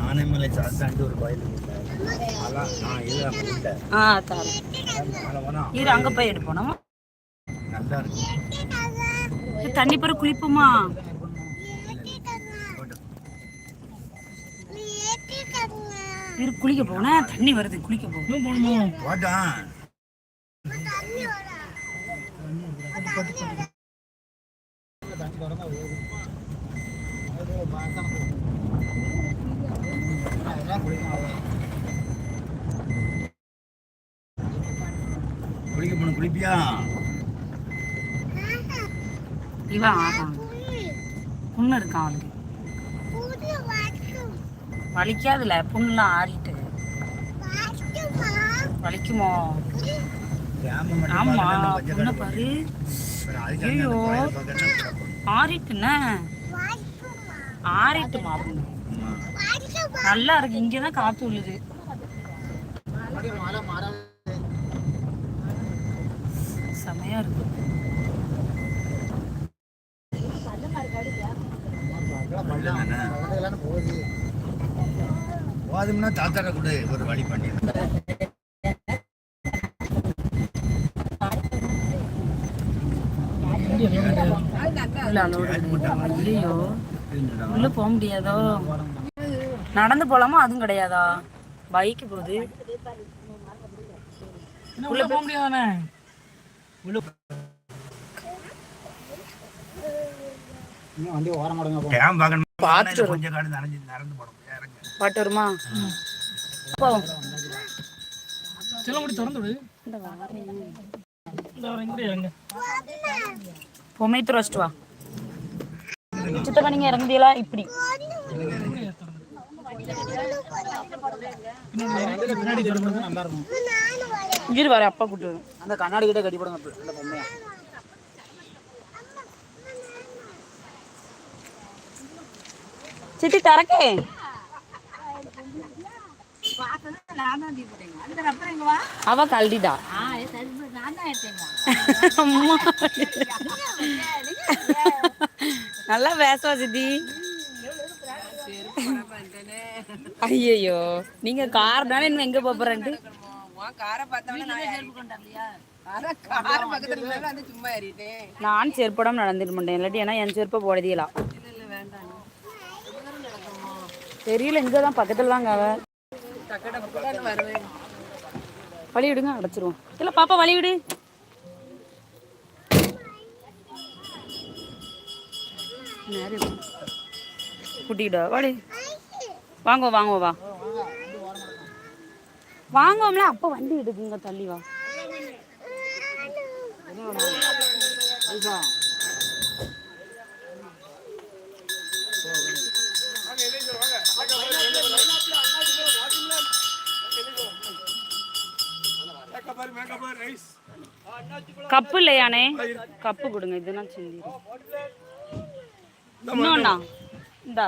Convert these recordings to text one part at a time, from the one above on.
ஆனைமலை சாத்தாண்டி ஒரு கோயில் போனா இரு அங்க போய் எடுப்போம். நல்லா இருக்கு. தண்ணி பிறகு குளிப்போமா இரு குளிக்க போனேன் தண்ணி வருது குளிக்க போகணும்? போட்டான் குளிக்க போன குளிப்பியா? இவன் ஆகான் புண்ணு இருக்கான் அவனுக்கு வலிக்காதுல புண்ணுலாம் ஆறிட்டு. வலிக்குமோ? ஆமா புண்ணை. பாரு. ஐயோ. ஆறிட்டுண்ணே ஆறிட்டுமா புண்ணு. நல்லா இருக்கு. இங்கதான் காத்து உள்ளது செமையா இருக்கு? போதும்னா தாத்தாரை கூட ஒரு வழி பண்ணி. இல்ல அளவு ஐயோ உள்ள போக முடியாதோ? நடந்து போலாமா? அதுவும் கிடையாதா? பைக்கு போகுது. உள்ள போக முடியாதானே? டேம் பார்க்கணும்? பார்த்துட்டு கொஞ்சம் காடு நனைஞ்சு நடந்து போட முடியாது. பாட்டு வருமா? போவோம். செல்லமுடி திறந்து விடு. இந்த இங்கே இறங்க. பொம்மை துரஸ்ட் வா. சித்தப்பா நீங்க இறங்குதீங்களா? இப்படி பின்னாடி திறந்து நல்லா இருக்கும் இரு வர அப்பா கூட்டு வரேன். அந்த கண்ணாடி கிட்ட கட்டி போடுங்க அந்த பொம்மையா சித்தி தரக்கே அவ அம்மா. நல்லா பேசுவா சித்தி ஐயோ நீங்க கார் தானே இன்னும் எங்க போறேன்ட்டு நான் செருப்படம் நடந்துட்டு மாட்டேன். இல்லாட்டி ஏன்னா என் செருப்பை போடுதீங்களா தெரியல இங்க தான் பக்கத்துல தாங்க அவ வழி விடுங்க அடைச்சிருவோம். இல்ல பாப்பா வழி விடு. கூட்டிக்கிட்டா வாடி வாங்க வாங்க வா. வாங்கோம்ல அப்போ வண்டி எடுக்குங்க தள்ளி வா. கப்பு இல்லையானே கப்பு கொடுங்க இதுனா சிந்தி இன்னொன்னா? இந்தா.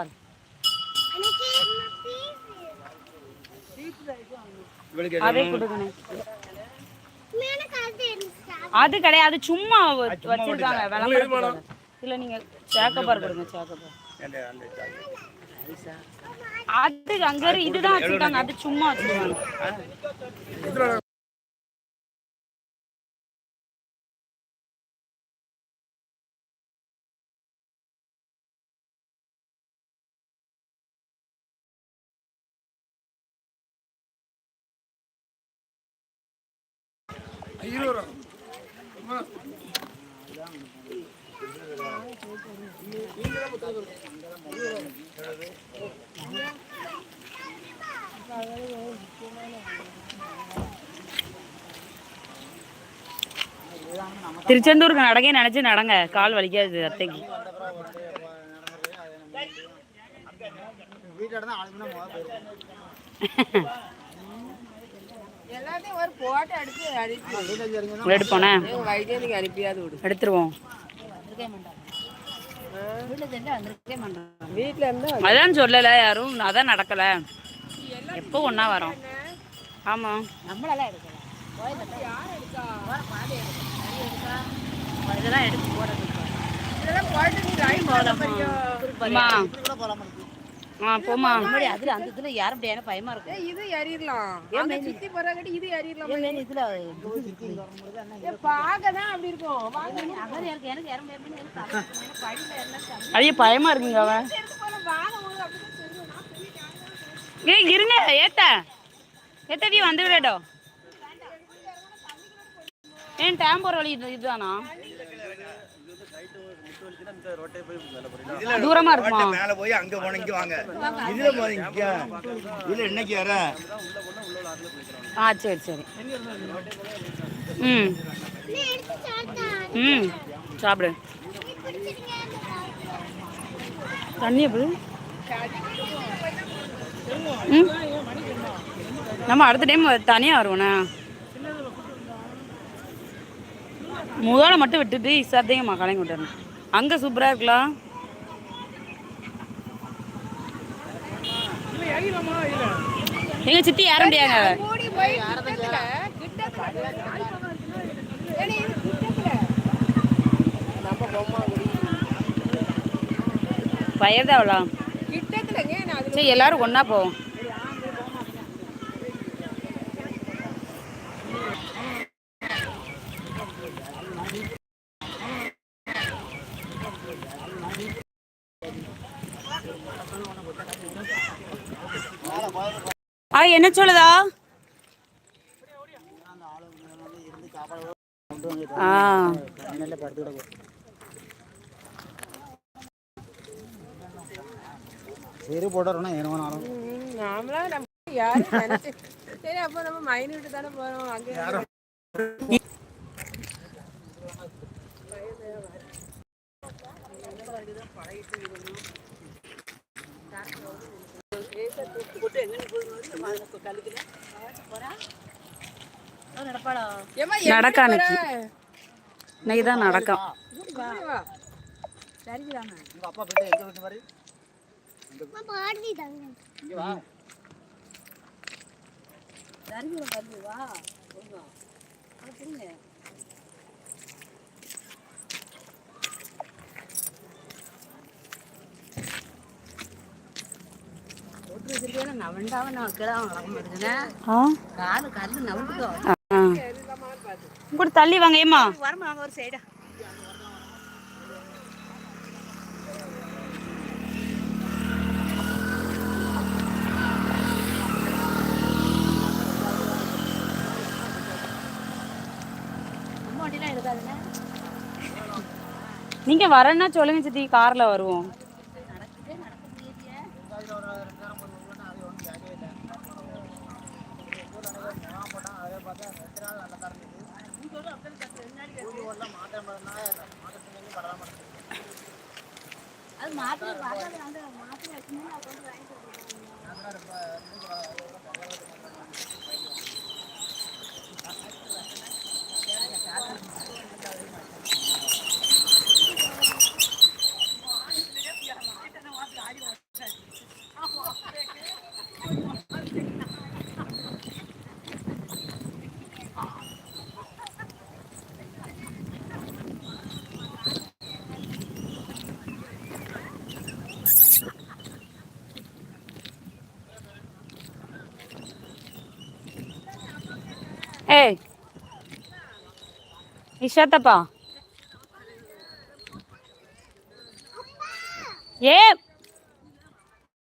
அதே கிடையாது சும்மா வச்சிருக்காங்க. இல்ல நீங்க சேக்கப்பார் கொடுங்க சேக்கப்பார் அந்த அந்த அது அங்க இதுதான் வச்சிருக்காங்க அது சும்மா வச்சிருக்காங்க. திருச்செந்தூருக்கு நடங்க நினைச்சு நடங்க. கால் வலிக்காது அத்தைக்கு. ஆளுக்குன்னா முதல்ல போயிருக்கோம் எல்லாத்தையும் ஒரு போட்டோ எடுத்து அனுப்பி எடுப்போனே வைத்தியனுக்கு அனுப்பியாவது விடு. எடுத்துருவோம். வீட்டில் இருந்தா அதான் சொல்லல யாரும் அதான் நடக்கல. எப்போ ஒண்ணா வரோம். ஆமா. இதெல்லாம் எடுத்து போறது இதெல்லாம் போட்டு நீ லைன் போகலாமா இருக்கு ஆ போமா முன்னாடி அதுல அந்த இதுல ஏற முடியாது பயமா இருக்கும் ஏய், இது ஏறிடலாம். அங்க சுத்தி இது ஏறிடலாம் ஏன் இதுல பார்க்கதான் அப்படி இருக்கும். வாங்க. எனக்கு எனக்கு ஐயோ பயமா இருக்குங்க அவன். ஏய் இருங்க. ஏத்த. ஏத்தடி வந்து விடடோ. ஏன் டேம் போற வழி இது இதுதானா? தூரமா இருக்குமா? மேல போய் அங்க போன இங்க வாங்க. இதுல போய் இங்க. இதுல என்னைக்கு வர? ஆ சரி சரி. ம். ம். சாப்பிடு. தண்ணி எப்படி ம். நம்ம அடுத்த டைம் தனியாக வருவோண்ணா. முதல்ல மட்டும் விட்டுட்டு கலங்கி விட்டுறணும். அங்கே சூப்பராக இருக்கலாம். எங்க சித்தி ஏற முடியாங்க. பயர்தான் அவ்வளோ சரி எல்லாரும் ஒன்றா போவோம். ஆ என்ன சொல்லுதா? ஆ. சரி என்ன ம், நாமளா நம்ம யாரும் சரி அப்போ நம்ம மைனூட்டு தானே போறோம். அங்கே எப்படி நடக்க அன்னைக்கு. போற? இன்னைக்கு தான் நடக்கும் இப்படி வா. உங்க அப்பா போயிட்டு எங்க வீட்டு பாரு இங்க வா நவண்டாவ நான் கிடாம நடக்க மாட்டேங்குதுண்ணே ஆ காலு கல்லு நவண்டுக்கோ ஆ கூட தள்ளி வாங்க வாங்க ஒரு சைடா. நீங்க வரேன்னா சொல்லுங்க சித்தி கார்ல வருவோம். அது மாத்திரை வாங்க மாத்திரை வச்சுன்னு கொண்டு வாங்கிட்டு ஏய் இஷாத்தப்பா ஏ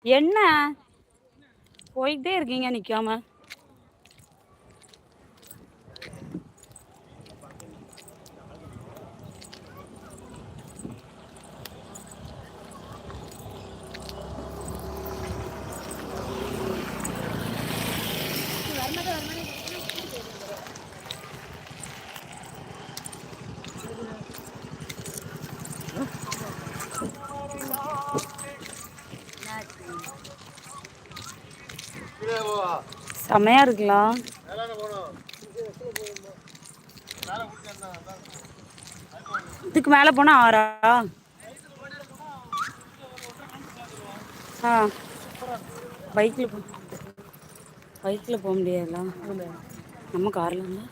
என்ன போயிட்டே இருக்கீங்க நிக்காம செமையா இருக்கலாம் இதுக்கு மேல போனா ஆறா? ஆ. பைக்கில் போ பைக்கில் போக முடியாதுல்ல நம்ம காரில் இருந்தால்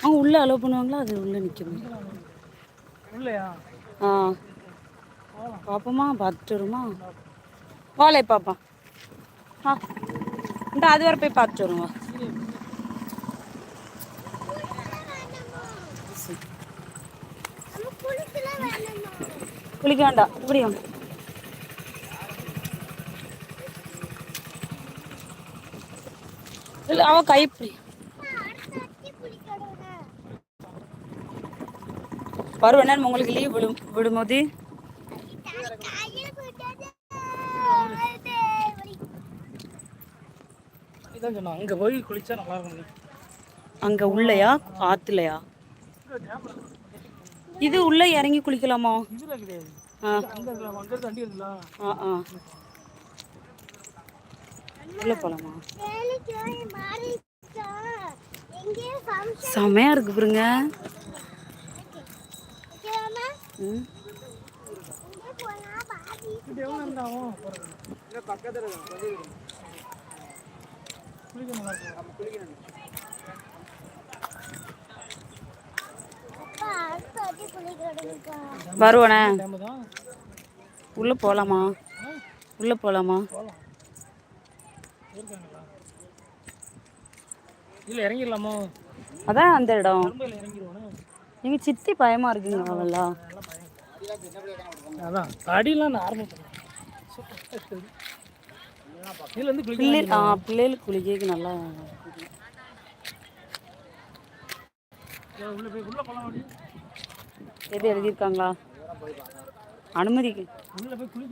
அவங்க உள்ளே அலோவ் பண்ணுவாங்களா? அது உள்ளே நிற்கும் இல்லையா ஆ. பார்ப்போமா பார்த்துட்டு வருமா வாழை பாப்பா. ஆ. இந்த அது வரை போய் பார்த்துட்டு வருங்க. குளிக்க வேண்டாம். இப்படி இல்லை அவன் கை இப்படி. அடுத்த உங்களுக்கு லீவ் விடும் விடும்போது இதான் சொன்னோம் அங்கே போய் குளிச்சா நல்லா இருக்கும் அங்க உள்ளயா? ஆத்துலையா இது உள்ள இறங்கி குளிக்கலாமா? ஆ. ஆ ஆ. உள்ள போலாமா? வேலைக்கு போய் மாறிச்சா எங்கேயோ ஃபங்க்ஷன் செமையா இருக்கு பாருங்க ம் பக்கத்தில் குளிக்க நல்லா இருக்கும் அப்பா அடுத்த வாட்டி குளிக்கணும் வருவானே. உள்ள போலாமா உள்ள போலாமா போகலாம்? இதில் இறங்கிடலாமோ? அதான் அந்த இடம். கரும்பையில் இறங்கிடுவோனே. எங்க சித்தி பயமா இருக்குங்க அவெல்லாம் அதான் அடியெலாம் நார்மல் இதில் வந்து குளிக்க பிள்ளை ஆ பிள்ளைகளுக்கு குளிக்க நல்லா எது எழுதியிருக்காங்களா? அனுமதி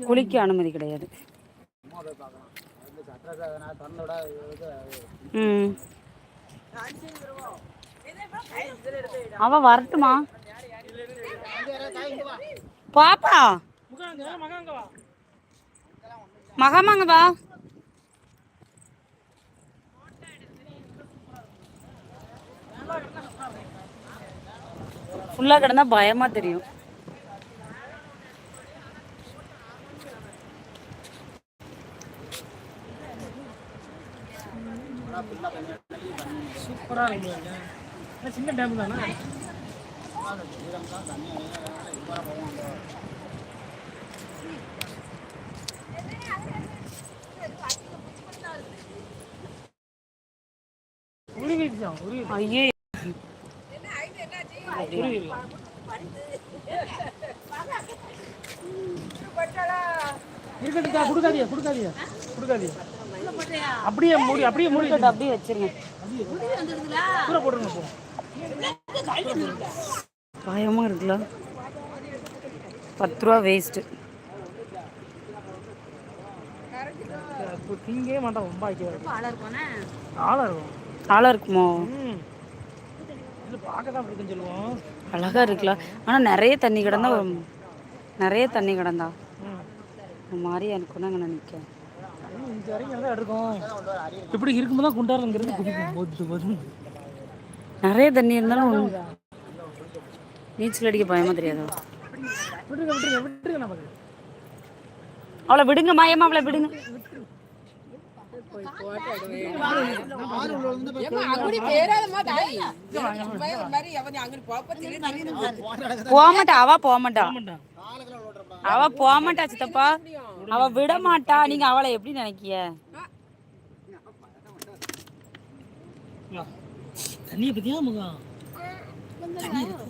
குளிக்க அனுமதி கிடையாது. ம். அவ வரட்டுமா? பாப்பா. மகாமாங்க வா. ஃபுல்லா கிடந்தா பயமா தெரியும். சூப்பராக இருக்கு. சின்ன டேம் தானே? உருகிடுச்சான் உருகி ஐயே. உருகிடலாம் இருக்கட்டுக்கா கொடுக்காதீங்க கொடுக்காதீங்க கொடுக்காதீங்க. அப்படியே மூடி அப்படியே மூடி அப்படியே வச்சிருங்க. தூர போட்டுருங்க போ. பயமா இருக்குல்ல. பத்து ரூபா வேஸ்ட்டு இப்போ திங்கவே மாட்டான் ரொம்ப ஆக்கிடுவாரு ஆளாக இருக்கும். ஆளா இருக்குமோ? அழகா இருக்கலாம் ஆனா நிறைய தண்ணி கிடந்தா நிறைய தண்ணி கிடந்தா. ம் ஒரு மாதிரியா இருக்கும்னு அங்கே நினைக்கிறேன் இப்படி இருக்கும்போது குண்டாரங்கிறது குடிக்கும் நிறைய தண்ணி இருந்தாலும் நீச்சல் அடிக்க பயமா தெரியாதோ? அவளை விடுங்க மாயமா அவளை விடுங்க. அங்குடி பேராதம்மா தாய் ஒரு மாதிரி அவன் அங்குடி போப்ப போக மாட்டா அவ போக மாட்டா. ஆமாண்டா அவ போக மாட்டா சித்தப்பா. அவ விட மாட்டா. நீங்க அவளை எப்படி நினைக்கிய? தண்ணியை பற்றியா முகம்? தண்ணி இருக்கு